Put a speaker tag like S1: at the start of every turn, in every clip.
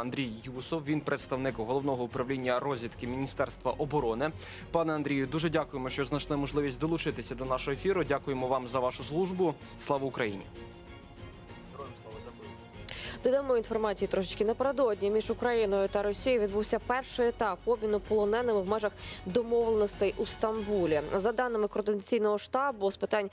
S1: Андрій Юсов. Він представник головного управління розвідки Міністерства оборони. Пане Андрію, дуже дякуємо, що знайшли можливість долучитися до нашого ефіру. Дякуємо вам за вашу службу. Слава Україні!
S2: Додамо інформації трошечки напередодні між Україною та Росією відбувся перший етап обміну полоненими в межах домовленостей у Стамбулі. За даними координаційного штабу з питань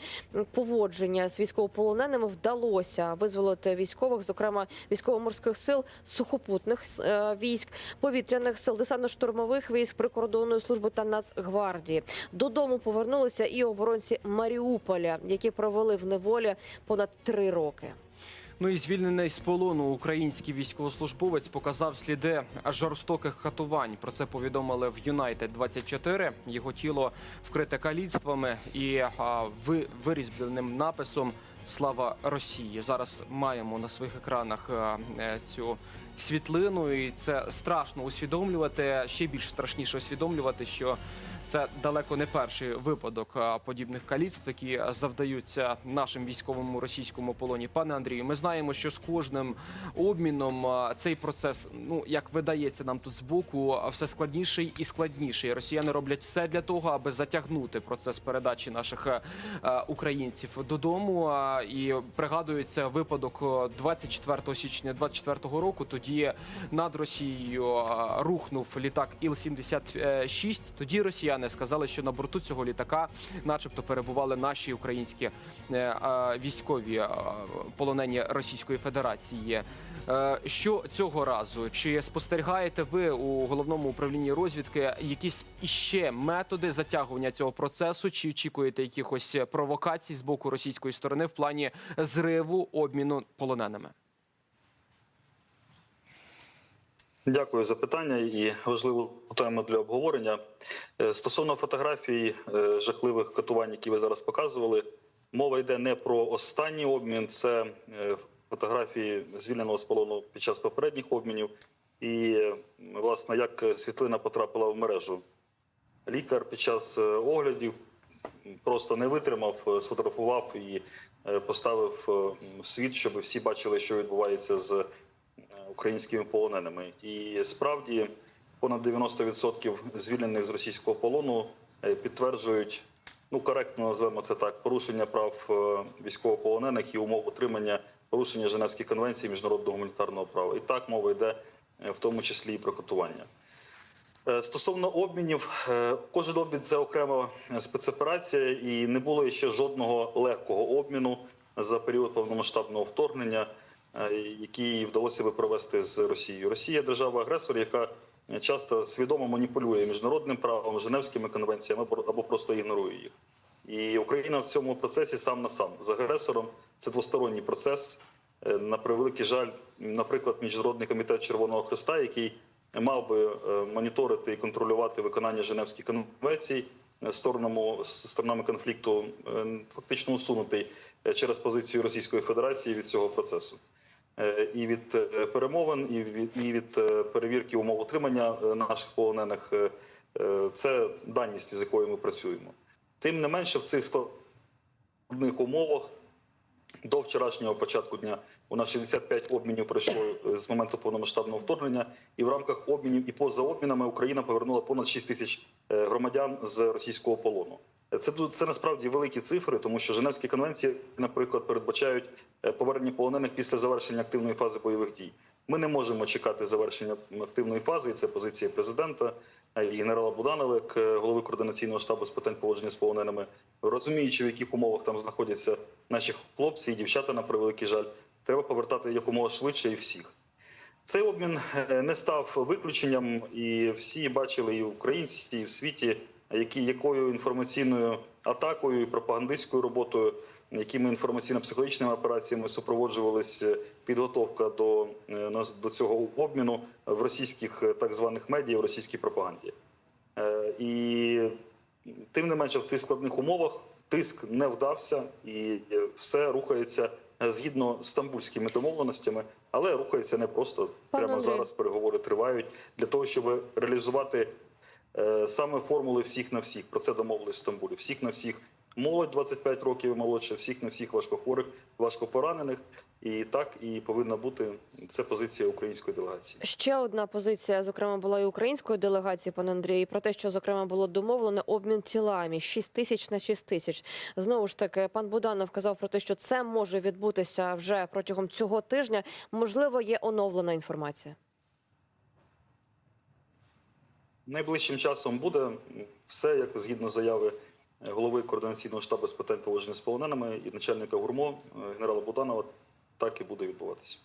S2: поводження з військовополоненими вдалося визволити військових, зокрема військово-морських сил, сухопутних е, військ, повітряних сил, десантно-штурмових військ, прикордонної служби та Нацгвардії. Додому повернулися і оборонці Маріуполя, які провели в неволі понад три роки.
S1: Ну і звільнений з полону український військовослужбовець показав сліди жорстоких катувань. Про це повідомили в Юнайтед 24 Його тіло вкрите каліцтвами і а, ви, вирізбленим написом Слава Росії. Зараз маємо на своїх екранах а, е, цю світлину, і це страшно усвідомлювати. Ще більш страшніше усвідомлювати, що це далеко не перший випадок подібних каліцтв, які завдаються нашим військовому російському полоні. Пане Андрію, ми знаємо, що з кожним обміном цей процес, ну як видається нам тут збоку, а, все складніший і складніший. Росіяни роблять все для того, аби затягнути процес передачі наших українців додому. І пригадується випадок е, 24 січня 24 року. Тоді над Росією рухнув літак Іл-76. Тоді росіяни сказали, що на борту цього літака, начебто, перебували наші українські е, військові полонені Російської Федерації. Е, Що цього разу? Чи спостерігаєте ви у головному управлінні розвідки якісь іще методи затягування цього процесу? Чи очікуєте якихось провокацій з боку російської сторони в плані зриву обміну полоненими?
S3: Дякую за питання і важливу тему для обговорення. Е, Стосовно фотографій е, жахливих катувань, які ви зараз показували, мова йде не про останній обмін, це е, фотографії звільненого з полону під час попередніх обмінів. І власне як світлина потрапила в мережу. Лікар під час оглядів просто не витримав, сфотографував і поставив світ, щоб всі бачили, що відбувається з українськими полоненими. І справді понад 90% звільнених з російського полону е, підтверджують, ну коректно назвемо це так, порушення прав е, військовополонених і умов утримання, порушення Женевської конвенції міжнародного гуманітарного права. І так мова йде е, в тому числі і про катування. Стосовно обмінів, кожен обмін це окрема спецоперація, і не було ще жодного легкого обміну за період повномасштабного вторгнення, який вдалося би провести з Росією. Росія держава-агресор, яка часто свідомо маніпулює міжнародним правом, Женевськими конвенціями або просто ігнорує їх. І Україна в цьому процесі сам на сам з агресором. Це двосторонній процес. Е, На превеликий жаль, наприклад, міжнародний комітет Червоного Христа, який мав би е, моніторити і контролювати виконання Женевських конвенцій е, сторонами, сторонами конфлікту, е, фактично усунутий е, через позицію Російської Федерації від цього процесу. Е, І від е, перемовин, і від, і від е, перевірки умов утримання наших полонених це даність, з якою ми працюємо. Тим не менше, в цих складних умовах до вчорашнього початку дня у нас 65 обмінів пройшло з моменту повномасштабного вторгнення, і в рамках обмінів і поза обмінами Україна повернула понад 6 тисяч громадян з російського полону. Це ду- це насправді великі цифри, тому що Женевські конвенції, наприклад, передбачають е, повернення полонених після завершення активної фази бойових дій. Ми не можемо чекати завершення активної фази, і це позиція президента е, і генерала Буданова, як е, голови координаційного штабу з питань поводження з полоненими, розуміючи, в яких умовах там знаходяться наші хлопці і дівчата, на превеликий жаль, треба повертати якомога швидше і всіх. Цей обмін не став виключенням, і всі бачили і українці, і в світі, які якою інформаційною атакою і пропагандистською роботою, якими інформаційно-психологічними операціями супроводжувалась е, підготовка до, е, до цього обміну в російських е, так званих медіа, в російській пропаганді. І тим не менше, в цих складних умовах тиск не вдався, і все рухається згідно з стамбульськими домовленостями, але рухається не просто.
S2: Пане
S3: Прямо
S2: Андрій.
S3: зараз переговори тривають для того, щоб реалізувати саме формули всіх на всіх. Про це домовились в Стамбулі. Всіх на всіх молодь 25 років і молодше, всіх не всіх важкохворих, важкопоранених. І так і повинна бути це позиція української делегації.
S2: Ще одна позиція, зокрема, була і української делегації, пане Андрій, про те, що зокрема було домовлено обмін тілами 6 тисяч на 6 тисяч. Знову ж таки, пан Буданов казав про те, що це може відбутися вже протягом цього тижня. Можливо, є оновлена інформація.
S3: Найближчим часом буде все, як згідно заяви голови координаційного штабу з питань поводження з полоненими і начальника ГУРМО е, генерала Буданова, так і буде відбуватися.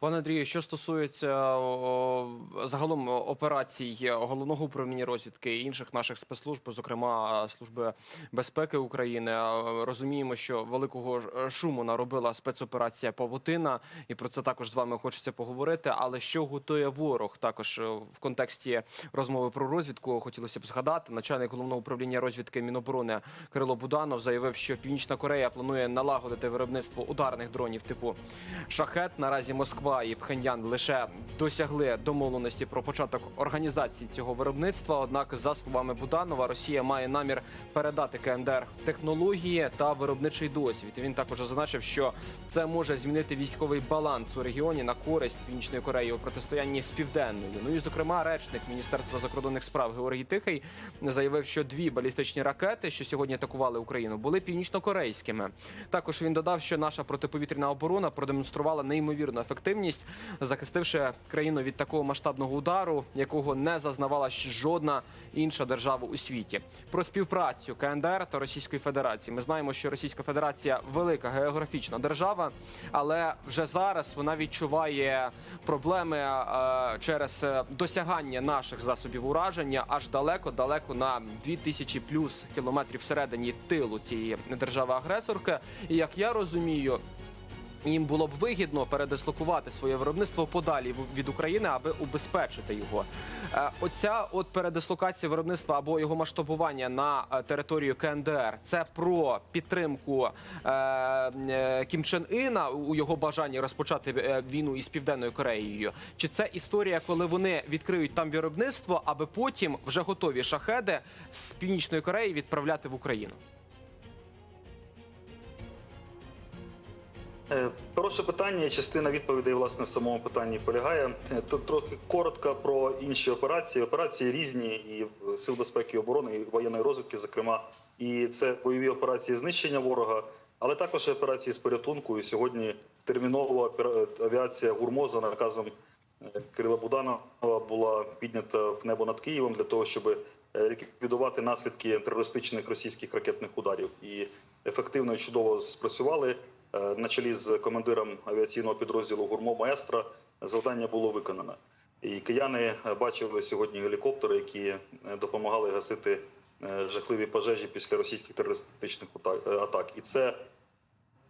S1: Пане Андрію, що стосується о, загалом операцій головного управління розвідки і інших наших спецслужб, зокрема служби безпеки України, е, розуміємо, що великого шуму наробила спецоперація Павутина, і про це також з вами хочеться поговорити. Але що готує ворог? Також е, в контексті розмови про розвідку хотілося б згадати. Начальник головного управління розвідки Міноборони Кирило Буданов заявив, що Північна Корея планує налагодити виробництво ударних дронів типу Шахет. Наразі Москва і Пхеньян лише досягли домовленості про початок організації цього виробництва. Однак, за словами Буданова, Росія має намір передати КНДР технології та виробничий досвід. Він також зазначив, що це може змінити військовий баланс у регіоні на користь Північної Кореї у протистоянні з південною. Ну і зокрема, речник Міністерства закордонних справ Георгій Тихий заявив, що дві балістичні ракети, що сьогодні атакували Україну, були північнокорейськими. Також він додав, що наша протиповітряна оборона продемонструвала неймовірну ефективність, захистивши країну від такого масштабного удару, якого не зазнавала жодна інша держава у світі. Про співпрацю КНДР та Російської Федерації. Ми знаємо, що Російська Федерація велика географічна держава, але вже зараз вона відчуває проблеми е, через е, досягання наших засобів ураження аж далеко, далеко на 2000 плюс кілометрів всередині тилу цієї держави-агресорки. І як я розумію. Їм було б вигідно передислокувати своє виробництво подалі від України, аби убезпечити його. Е, Оця от передислокація виробництва або його масштабування на е, територію КНДР це про підтримку е, Кім Чен Іна у його бажанні розпочати війну із південною Кореєю. Чи це історія, коли вони відкриють там виробництво, аби потім вже готові шахеди з північної Кореї відправляти в Україну?
S3: Хороше питання, частина відповідей власне в самому питанні полягає. Е, Тут трохи коротко про інші операції. Операції різні і сил безпеки і оборони, і воєнної розвідки, зокрема, і це бойові операції знищення ворога, але також операції з порятунку. І сьогодні термінова опера- авіація гурмо за наказом е, Кирила Буданова була піднята в небо над Києвом для того, щоб е, ліквідувати наслідки терористичних російських ракетних ударів. І ефективно і чудово спрацювали. Е, На чолі з командиром авіаційного підрозділу Гурмо Маестра завдання було виконано. І кияни бачили сьогодні гелікоптери, які е, допомагали гасити е, жахливі пожежі після російських терористичних атак. І це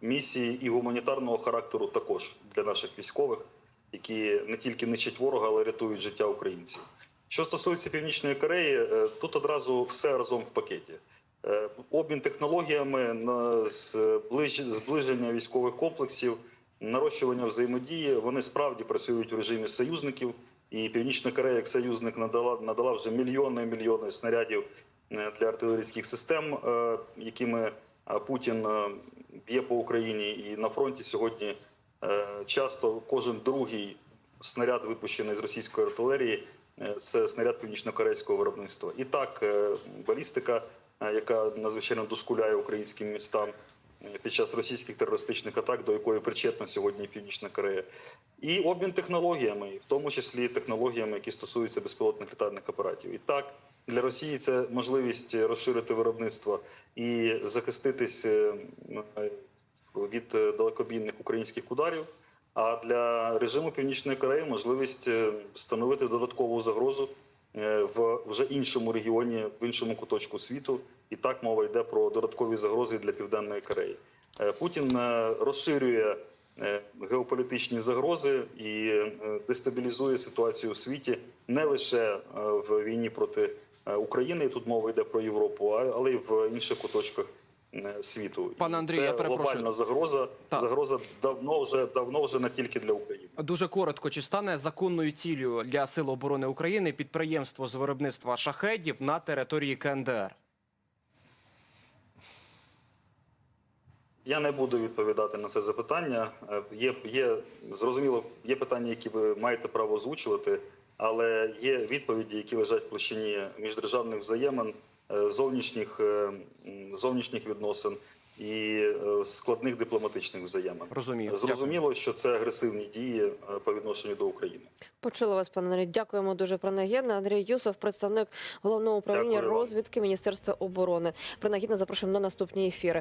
S3: місії і гуманітарного характеру також для наших військових, які не тільки нищать ворога, але рятують життя українців. Що стосується Північної Кореї, тут одразу все разом в пакеті. Е, Обмін технологіями на зближення військових комплексів, нарощування взаємодії. Вони справді працюють в режимі союзників. І Північна Корея, як союзник, надала надала вже мільйони мільйони снарядів е, для артилерійських систем, е, якими Путін б'є по Україні. І на фронті сьогодні часто кожен другий снаряд, випущений з російської артилерії, це снаряд північно-корейського виробництва. І так, балістика, яка надзвичайно дошкуляє українським містам е, під час російських терористичних атак, до якої причетна сьогодні Північна Корея, і обмін технологіями, в тому числі технологіями, які стосуються безпілотних літальних апаратів. І так для Росії це можливість розширити виробництво і захиститись е, від е, далекобійних українських ударів. А для режиму Північної Кореї можливість е, становити додаткову загрозу е, в вже іншому регіоні, в іншому куточку світу. І так мова йде про додаткові загрози для Південної Кореї. Е, Путін е, розширює е, геополітичні загрози і е, дестабілізує ситуацію у світі не лише е, в війні проти е, України. і Тут мова йде про Європу, але й в інших куточках е, світу.
S1: Пане Андрію,
S3: це
S1: я перепрошую.
S3: глобальна загроза.
S1: Так.
S3: Загроза давно вже давно вже не тільки для України.
S1: Дуже коротко, чи стане законною ціллю для Сил оборони України підприємство з виробництва шахедів на території КНДР?
S3: Я не буду відповідати на це запитання. Е, Є, є зрозуміло, є питання, які ви маєте право озвучувати, але є відповіді, які лежать в площині міждержавних взаємин, е, зовнішніх, е, зовнішніх відносин і е, складних дипломатичних взаємин.
S1: Розумію.
S3: Зрозуміло, що це агресивні дії е, по відношенню до України.
S2: Почула вас, пане Андрій. Дякуємо дуже принагідно. Андрій Юсов, представник головного управління
S3: Дякую вам.
S2: розвідки Міністерства оборони. Принагідно запрошуємо на наступні ефіри.